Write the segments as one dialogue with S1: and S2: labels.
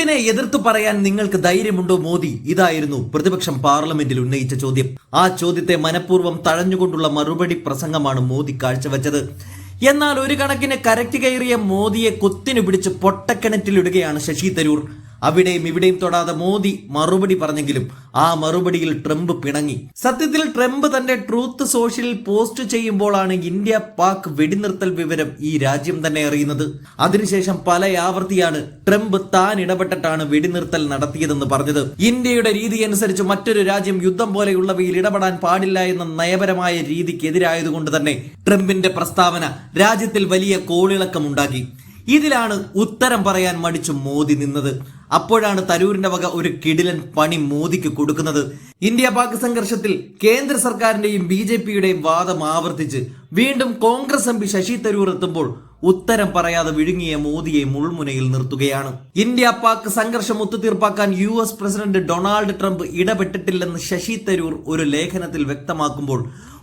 S1: ട്രംപിനെ എതിർത്തു പറയാൻ നിങ്ങൾക്ക് ധൈര്യമുണ്ടോ മോദി? ഇതായിരുന്നു പ്രതിപക്ഷം പാർലമെന്റിൽ ഉന്നയിച്ച ചോദ്യം. ആ ചോദ്യത്തെ മനഃപൂർവം തഴഞ്ഞുകൊണ്ടുള്ള മറുപടി പ്രസംഗമാണ് മോദി കാഴ്ചവെച്ചത്. എന്നാൽ ഒരു കണക്കിന് കരക്ക് കയറിയ മോദിയെ കൊത്തിനു പിടിച്ച് പൊട്ടക്കിണറ്റിലിടുകയാണ് ശശി തരൂർ. അവിടെയും ഇവിടെയും തൊടാതെ മോദി മറുപടി പറഞ്ഞെങ്കിലും ആ മറുപടിയിൽ ട്രംപ് പിണങ്ങി. സത്യത്തിൽ ട്രംപ് തന്റെ ട്രൂത്ത് സോഷ്യലിൽ പോസ്റ്റ് ചെയ്യുമ്പോഴാണ് ഇന്ത്യ പാക് വെടിനിർത്തൽ വിവരം ഈ രാജ്യം തന്നെ അറിയുന്നത്. അതിനുശേഷം പല ആവർത്തിയാണ് ട്രംപ് താൻ ഇടപെട്ടിട്ടാണ് വെടിനിർത്തൽ നടത്തിയതെന്ന് പറഞ്ഞത്. ഇന്ത്യയുടെ രീതി അനുസരിച്ച് മറ്റൊരു രാജ്യം യുദ്ധം പോലെയുള്ളവയിൽ ഇടപെടാൻ പാടില്ല എന്ന നയപരമായ രീതിക്കെതിരായതുകൊണ്ട് തന്നെ ട്രംപിന്റെ പ്രസ്താവന രാജ്യത്തിൽ വലിയ കോളിളക്കമുണ്ടാക്കി. ഇതിലാണ് ഉത്തരം പറയാൻ മടിച്ചു മോദി നിന്നത്. അപ്പോഴാണ് തരൂരിന്റെ വക ഒരു കിടിലൻ പണി മോദിക്ക് കൊടുക്കുന്നത്. ഇന്ത്യ പാക് സംഘർഷത്തിൽ കേന്ദ്ര സർക്കാരിന്റെയും ബി ജെ പിയുടെയും വാദം ആവർത്തിച്ച് വീണ്ടും Congress M P Shashi Tharoor എത്തുമ്പോൾ ഉത്തരം പറയാതെ വിഴുങ്ങിയ മോദിയെ മുൾമുനയിൽ നിർത്തുകയാണ്. ഇന്ത്യ പാക് സംഘർഷം ഒത്തുതീർപ്പാക്കാൻ U S president Donald Trump ഇടപെട്ടിട്ടില്ലെന്ന് Shashi Tharoor ഒരു ലേഖനത്തിൽ വ്യക്തമാക്കുമ്പോൾ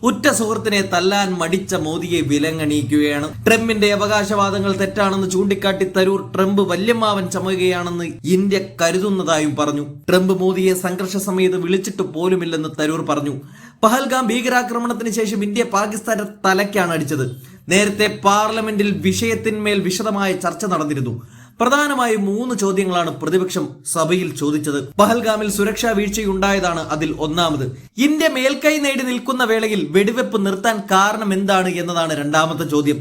S1: ഉറ്റ സുഹൃത്തിനെ തല്ലാൻ മടിച്ച മോദിയെ വിലങ്ങണിയിക്കുകയാണ് ട്രംപിന്റെ അവകാശവാദങ്ങൾ തെറ്റാണെന്ന് ചൂണ്ടിക്കാട്ടി തരൂർ ട്രംപ് വല്യമാവൻ ചമയുകയാണെന്ന് ഇന്ത്യ കരുതുന്നതായും പറഞ്ഞു. ട്രംപ് മോദിയെ സംഘർഷ സമയത്ത് വിളിച്ചിട്ട് പോലുമില്ലെന്ന് തരൂർ പറഞ്ഞു. പഹൽഗാം ഭീകരാക്രമണത്തിന് ശേഷം ഇന്ത്യ പാകിസ്ഥാന്റെ തലയ്ക്കാണ് അടിച്ചത്. നേരത്തെ പാർലമെന്റിൽ വിഷയത്തിന്മേൽ വിശദമായ ചർച്ച നടന്നിരുന്നു. പ്രധാനമായും മൂന്ന് ചോദ്യങ്ങളാണ് പ്രതിപക്ഷം സഭയിൽ ചോദിച്ചത്. പഹൽഗാമിൽ സുരക്ഷാ വീഴ്ചയുണ്ടായതാണ് അതിൽ ഒന്നാമത്. ഇന്ത്യ മേൽക്കൈ നേടി നിൽക്കുന്ന വേളയിൽ വെടിവെപ്പ് നിർത്താൻ കാരണം എന്താണ് എന്നതാണ് രണ്ടാമത്തെ ചോദ്യം.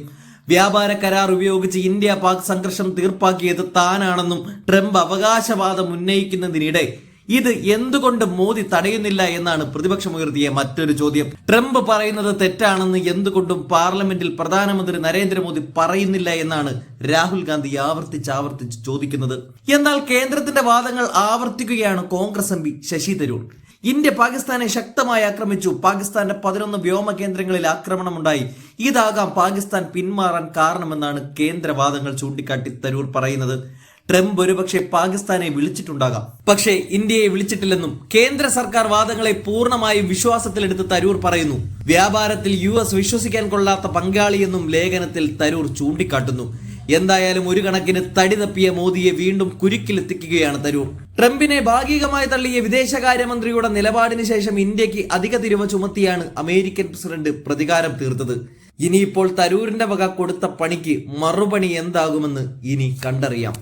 S1: വ്യാപാര കരാർ ഉപയോഗിച്ച് ഇന്ത്യ പാക് സംഘർഷം തീർപ്പാക്കിയത് താനാണെന്നും ട്രംപ് അവകാശവാദം ഉന്നയിക്കുന്നതിനിടെ ഇത് എന്തുകൊണ്ട് മോദി തടയുന്നില്ല എന്നാണ് പ്രതിപക്ഷം ഉയർത്തിയ മറ്റൊരു ചോദ്യം. ട്രംപ് പറയുന്നത് തെറ്റാണെന്ന് എന്തുകൊണ്ടും പാർലമെന്റിൽ പ്രധാനമന്ത്രി നരേന്ദ്രമോദി പറയുന്നില്ല എന്നാണ് രാഹുൽ ഗാന്ധി ആവർത്തിച്ച് ആവർത്തിച്ച് ചോദിക്കുന്നത്. എന്നാൽ കേന്ദ്രത്തിന്റെ വാദങ്ങൾ ആവർത്തിക്കുകയാണ് Congress M P Shashi Tharoor. India പാകിസ്ഥാനെ ശക്തമായി ആക്രമിച്ചു. പാകിസ്ഥാന്റെ പതിനൊന്ന് വ്യോമ കേന്ദ്രങ്ങളിൽ ആക്രമണമുണ്ടായി. ഇതാകാം പാകിസ്ഥാൻ പിന്മാറാൻ കാരണമെന്നാണ് കേന്ദ്രവാദങ്ങൾ ചൂണ്ടിക്കാട്ടി തരൂർ പറയുന്നത്. ട്രംപ് ഒരുപക്ഷെ പാകിസ്ഥാനെ വിളിച്ചിട്ടുണ്ടാകാം. പക്ഷേ ഇന്ത്യയെ വിളിച്ചിട്ടില്ലെന്നും കേന്ദ്ര സർക്കാർ വാദങ്ങളെ പൂർണമായും വിശ്വാസത്തിലെടുത്ത് തരൂർ പറയുന്നു. വ്യാപാരത്തിൽ യു എസ് വിശ്വസിക്കാൻ കൊള്ളാത്ത പങ്കാളിയെന്നും ലേഖനത്തിൽ തരൂർ ചൂണ്ടിക്കാട്ടുന്നു. എന്തായാലും ഒരു കണക്കിന് തടി തപ്പിയ മോദിയെ വീണ്ടും കുരുക്കിലെത്തിക്കുകയാണ് തരൂർ. ട്രംപിനെ ഭാഗികമായി തള്ളിയ വിദേശകാര്യമന്ത്രിയുടെ നിലപാടിന് ശേഷം ഇന്ത്യയ്ക്ക് അധിക തിരുവ ചുമത്തിയാണ് അമേരിക്കൻ പ്രസിഡന്റ് പ്രതികാരം തീർത്തത്. ഇനിയിപ്പോൾ തരൂരിന്റെ വക കൊടുത്ത പണിക്ക് മറുപണി എന്താകുമെന്ന് ഇനി കണ്ടറിയാം.